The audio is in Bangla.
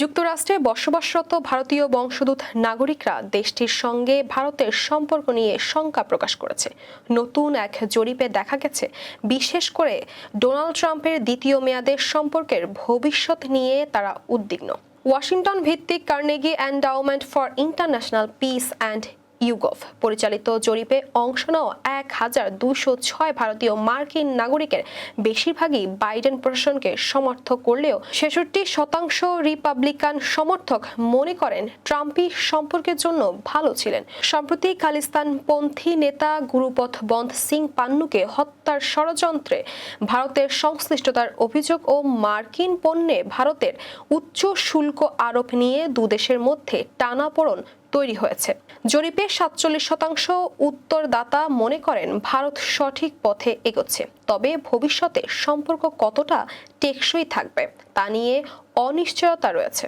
যুক্তরাষ্ট্রে বসবাসরত ভারতীয় বংশোদ্ভূত নাগরিকরা দেশটির সঙ্গে ভারতের সম্পর্ক নিয়ে শঙ্কা প্রকাশ করেছে। নতুন এক জরিপে দেখা গেছে, বিশেষ করে ডোনাল্ড ট্রাম্পের দ্বিতীয় মেয়াদের সম্পর্কের ভবিষ্যৎ নিয়ে তারা উদ্বিগ্ন। ওয়াশিংটন ভিত্তিক Carnegie and Endowment for International Peace and YouGov পরিচালিত জরিপে অংশ নেওয়া এক হাজার দুশো ছয় ভারতীয় মার্কিন নাগরিকের বেশিরভাগই বাইডেন প্রশাসনকে সমর্থন করলেও ছেষট্টি শতাংশ রিপাবলিকান সমর্থক মনে করেন ট্রাম্পই সম্পর্কের জন্য ভালো ছিলেন। সম্প্রতি খালিস্তানপন্থী নেতা গুরুপথ বন্ধ সিং পান্নুকে হত্যার ষড়যন্ত্রে ভারতের সংশ্লিষ্টতার অভিযোগ ও মার্কিন পণ্যে ভারতের উচ্চ শুল্ক আরোপ নিয়ে দুদেশের মধ্যে টানাপোড়ন তৈরি হয়েছে। জরিপে সাতচল্লিশ শতাংশ উত্তরদাতা মনে করেন ভারত সঠিক পথে এগোচ্ছে, তবে ভবিষ্যতে সম্পর্ক কতটা টেকসই থাকবে তা নিয়ে অনিশ্চয়তা রয়েছে।